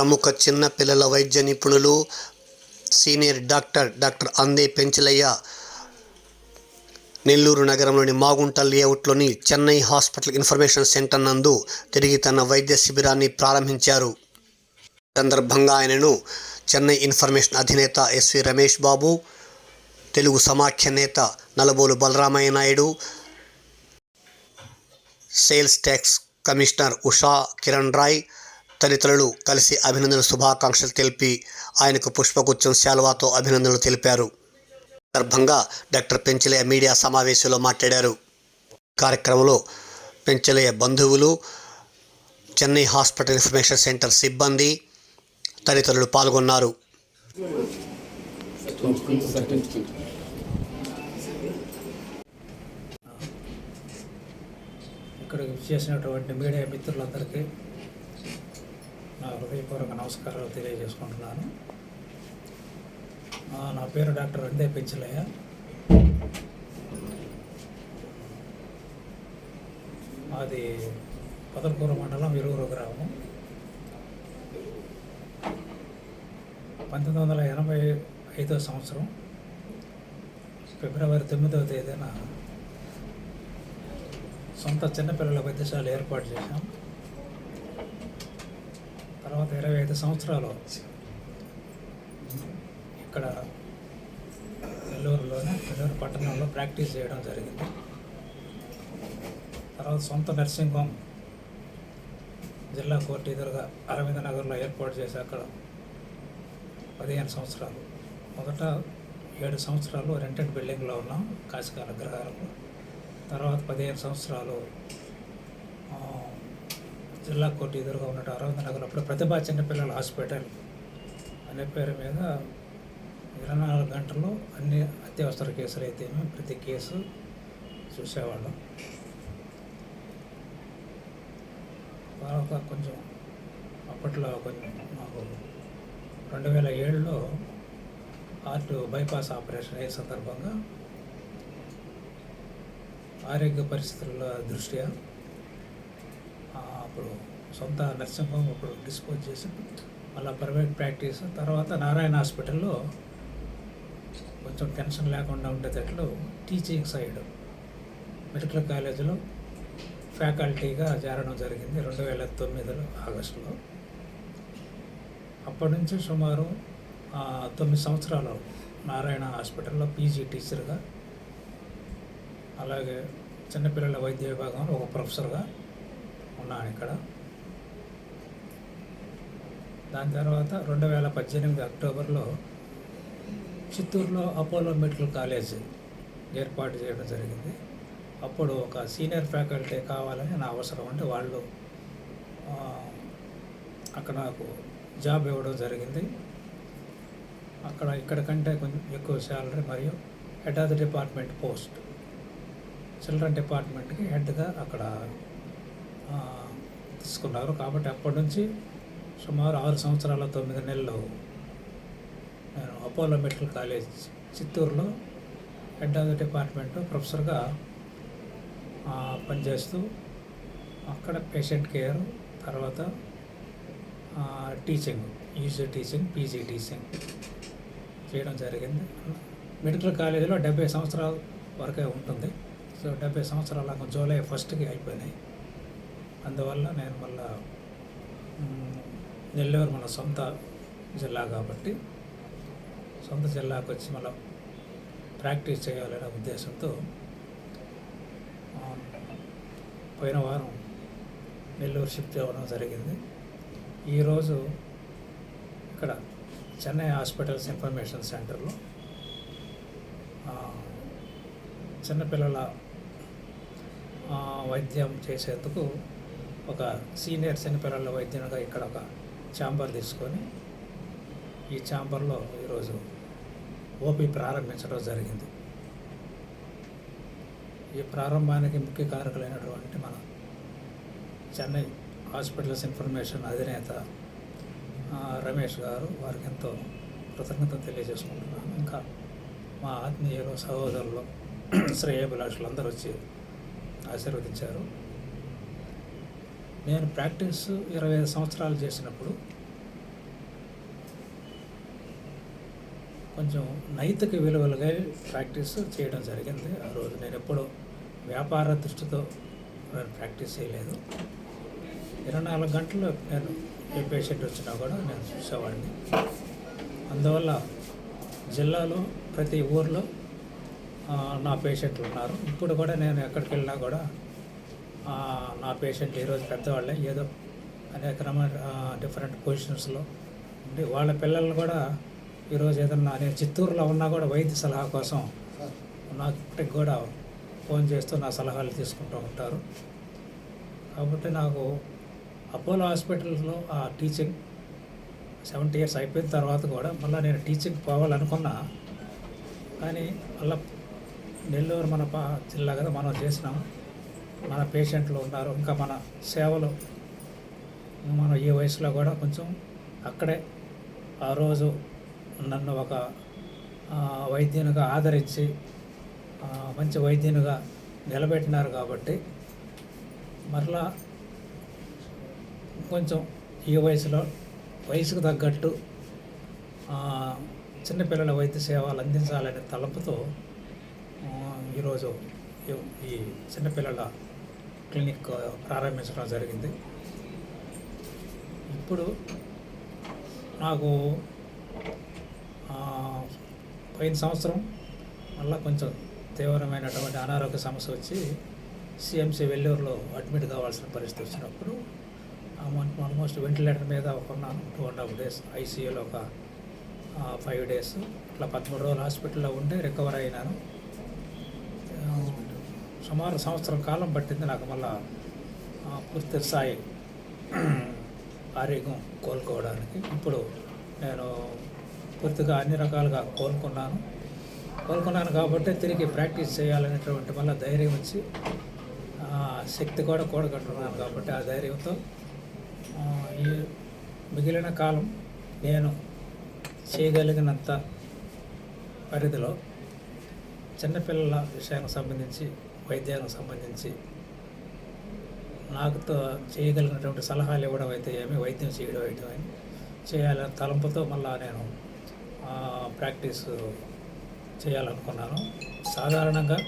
ప్రముఖ చిన్న పిల్లల వైద్య నిపుణులు సీనియర్ డాక్టర్ డాక్టర్ అందే పెంచలయ్య నెల్లూరు నగరంలోని మాగుంట లేఅవుట్లోని చెన్నై హాస్పిటల్ ఇన్ఫర్మేషన్ సెంటర్ నందు తిరిగి తన వైద్య శిబిరాన్ని ప్రారంభించారు. సందర్భంగా ఆయనను చెన్నై ఇన్ఫర్మేషన్ అధినేత ఎస్వి రమేష్ బాబు తెలుగు సమాఖ్య నేత Nalabolu Balaramaiah Naidu sales tax commissioner Usha Kiran Rai తదితరులు కలిసి అభినందన శుభాకాంక్షలు తెలిపి ఆయనకు పుష్పగుచ్చం శాలువాతో అభినందనలు తెలిపారు. సందర్భంగా డాక్టర్ పెంచలయ్య మీడియా సమావేశంలో మాట్లాడారు. కార్యక్రమంలో పెంచలయ్య బంధువులు చెన్నై హాస్పిటల్ ఇన్ఫర్మేషన్ సెంటర్ సిబ్బంది తదితరులు పాల్గొన్నారు. ఇక్కడ చేసినటువంటి మీడియా మిత్రులందరికీ నా హృదయపూర్వక నమస్కారాలు తెలియజేసుకుంటున్నాను. నా పేరు డాక్టర్ అందే పెంచలయ్య. మాది పదలకూర మండలం ఇరువురు గ్రామం. పంతొమ్మిది వందల ఎనభై ఐదో సంవత్సరం ఫిబ్రవరి తొమ్మిదవ తేదీన సొంత చిన్నపిల్లల వైద్యశాల ఏర్పాటు చేశాం. తర్వాత ఇరవై ఐదు సంవత్సరాలు ఇక్కడ నెల్లూరులోనే నెల్లూరు పట్టణంలో ప్రాక్టీస్ చేయడం జరిగింది. తర్వాత సొంత నర్సింగ్ హోమ్ జిల్లా కోర్టు ఎదురుగా అరవింద నగర్లో ఏర్పాటు చేసి అక్కడ పదిహేను సంవత్సరాలు. మొదట ఏడు సంవత్సరాలు రెంటెడ్ బిల్డింగ్లో ఉన్నాం కాశీకాల అగ్రహారంలో తర్వాత పదిహేను సంవత్సరాలు జిల్లా కోర్టు ఎదురుగా ఉన్నట్టు అరవింద నగర్ అప్పుడు ప్రతిభా చిన్నపిల్లల హాస్పిటల్ అనే పేరు మీద ఇరవై నాలుగు గంటల్లో అన్ని అత్యవసర కేసులు అయితే ప్రతి కేసు చూసేవాళ్ళం. తర్వాత కొంచెం అప్పట్లో కొంచెం మాకు రెండు వేల ఏడులో హార్ట్ బైపాస్ ఆపరేషన్ అయ్యే సందర్భంగా ఆరోగ్య పరిస్థితుల దృష్ట్యా అప్పుడు సొంత నర్సింగ్ హోమ్ అప్పుడు డిస్పోజ్ చేసి మళ్ళీ ప్రైవేట్ ప్రాక్టీస్ తర్వాత నారాయణ హాస్పిటల్లో కొంచెం టెన్షన్ లేకుండా ఉండేటట్లు టీచింగ్ సైడ్ మెడికల్ కాలేజీలో ఫ్యాకల్టీగా చేరడం జరిగింది రెండు వేల తొమ్మిదిలో ఆగస్టులో. అప్పటి నుంచి సుమారు తొమ్మిది సంవత్సరాలు నారాయణ హాస్పిటల్లో పీజీ టీచర్గా అలాగే చిన్నపిల్లల వైద్య విభాగంలో ఒక ప్రొఫెసర్గా ఉన్నాను ఇక్కడ. దాని తర్వాత రెండు వేల పద్దెనిమిది అక్టోబర్లో చిత్తూరులో అపోలో మెడికల్ కాలేజ్ ఏర్పాటు చేయడం జరిగింది. అప్పుడు ఒక సీనియర్ ఫ్యాకల్టీ కావాలని నా అవసరం అంటే వాళ్ళు అక్కడ నాకు జాబ్ ఇవ్వడం జరిగింది. అక్కడ ఇక్కడ కంటే కొంచెం ఎక్కువ శాలరీ మరియు head of the department post. Children డిపార్ట్మెంట్కి హెడ్గా అక్కడ తీసుకున్నారు. కాబట్టి అప్పటి నుంచి సుమారు ఆరు సంవత్సరాల తొమ్మిది నెలలు నేను అపోలో మెడికల్ కాలేజ్ చిత్తూరులో హెడ్ ఆఫ్ ద డిపార్ట్మెంట్ ప్రొఫెసర్గా పనిచేస్తూ అక్కడ పేషెంట్ కేర్ తర్వాత teaching UG teaching PG teaching చేయడం జరిగింది. మెడికల్ కాలేజీలో డెబ్బై సంవత్సరాల వరకే ఉంటుంది. సో డెబ్బై సంవత్సరాల జూలై ఫస్ట్కి అయిపోయినాయి. అందువల్ల నేను మళ్ళా నెల్లూరు మన సొంత జిల్లా కాబట్టి సొంత జిల్లాకు వచ్చి మళ్ళీ ప్రాక్టీస్ చేయాలనే ఉద్దేశంతో పోయిన వారం నెల్లూరు షిఫ్ట్ అవ్వడం జరిగింది. ఈరోజు ఇక్కడ చెన్నై హాస్పిటల్స్ ఇన్ఫర్మేషన్ సెంటర్లో చిన్నపిల్లల వైద్యం చేసేందుకు ఒక సీనియర్ చిన్నపిల్లల వైద్యునిగా ఇక్కడ ఒక ఛాంబర్ తీసుకొని ఈ ఛాంబర్లో ఈరోజు ఓపీ ప్రారంభించడం జరిగింది. ఈ ప్రారంభానికి ముఖ్య కారకులైనటువంటి మన చెన్నై హాస్పిటల్స్ ఇన్ఫర్మేషన్ అధినేత రమేష్ గారు వారికి ఎంతో కృతజ్ఞత తెలియజేసుకుంటున్నాను. ఇంకా మా ఆత్మీయులు సహోదరులు శ్రేయభిలాషులు అందరూ వచ్చి ఆశీర్వదించారు. నేను ప్రాక్టీస్ ఇరవై ఐదు సంవత్సరాలు చేసినప్పుడు కొంచెం నైతిక విలువలుగా ప్రాక్టీస్ చేయడం జరిగింది. ఆ రోజు నేను ఎప్పుడు వ్యాపార దృష్టితో నేను ప్రాక్టీస్ చేయలేదు. ఇరవై నాలుగు గంటలు నేను ఏ పేషెంట్ వచ్చినా కూడా నేను చూసేవాడిని. అందువల్ల జిల్లాలో ప్రతి ఊర్లో నా పేషెంట్లు ఉన్నారు. ఇప్పుడు కూడా నేను ఎక్కడికి వెళ్ళినా కూడా నా పేషెంట్ ఈరోజు పెద్దవాళ్ళే. ఏదో అనేక రకమైన డిఫరెంట్ పొజిషన్స్లో ఉండి వాళ్ళ పిల్లలు కూడా ఈరోజు ఏదన్నా నేను చిత్తూరులో ఉన్నా కూడా వైద్య సలహా కోసం నాకు కూడా ఫోన్ చేస్తూ నా సలహాలు తీసుకుంటూ ఉంటారు. కాబట్టి నాకు అపోలో హాస్పిటల్స్లో ఆ టీచింగ్ సెవెంటీ ఇయర్స్ అయిపోయిన తర్వాత కూడా మళ్ళీ నేను టీచింగ్ పోవాలనుకున్నా. కానీ మళ్ళీ నెల్లూరు మన పా జిల్లా కదా మనం చేసినాం. మన పేషెంట్లు ఉన్నారు ఇంకా మన సేవలు మనం ఈ వయసులో కూడా కొంచెం అక్కడే ఆ రోజు నన్ను ఒక వైద్యునిగా ఆదరించి మంచి వైద్యునిగా నిలబెట్టినారు కాబట్టి మరలా కొంచెం ఈ వయసులో వయసుకు తగ్గట్టు చిన్నపిల్లల వైద్య సేవలు అందించాలనే తలపుతో ఈరోజు ఈ- ఈ చిన్నపిల్లల క్లినిక్ ప్రారంభించడం జరిగింది. ఇప్పుడు నాకు పోయిన సంవత్సరం మళ్ళీ కొంచెం తీవ్రమైనటువంటి అనారోగ్య సమస్య వచ్చి సిఎంసి వెల్లూరులో అడ్మిట్ కావాల్సిన పరిస్థితి వచ్చినప్పుడు ఆల్మోస్ట్ వెంటిలేటర్ మీద ఉన్నాను టూ అండ్ హాఫ్ డేస్ ఐసీయూలో ఒక ఫైవ్ డేస్ ఇట్లా పదమూడు రోజులు హాస్పిటల్లో ఉండి రికవర్ అయినాను. సుమారు సంవత్సరం కాలం పట్టింది నాకు మళ్ళా పూర్తి స్థాయి ఆరోగ్యం కోలుకోవడానికి. ఇప్పుడు నేను పూర్తిగా అన్ని రకాలుగా కోలుకున్నాను. కోలుకున్నాను కాబట్టి తిరిగి ప్రాక్టీస్ చేయాలనేటువంటి మళ్ళీ ధైర్యం వచ్చి శక్తి కూడా కూడగట్టున్నాను కాబట్టి ఆ ధైర్యంతో ఈ మిగిలిన కాలం నేను చేయగలిగినంత పరిధిలో చిన్నపిల్లల విషయానికి సంబంధించి వైద్యానికి సంబంధించి నాకుతో చేయగలిగినటువంటి సలహాలు ఇవ్వడం అయితే ఏమి వైద్యం చేయడం అయితే ఏమి చేయాలని తలంపుతో మళ్ళా నేను ప్రాక్టీస్ చేయాలనుకున్నాను. సాధారణంగా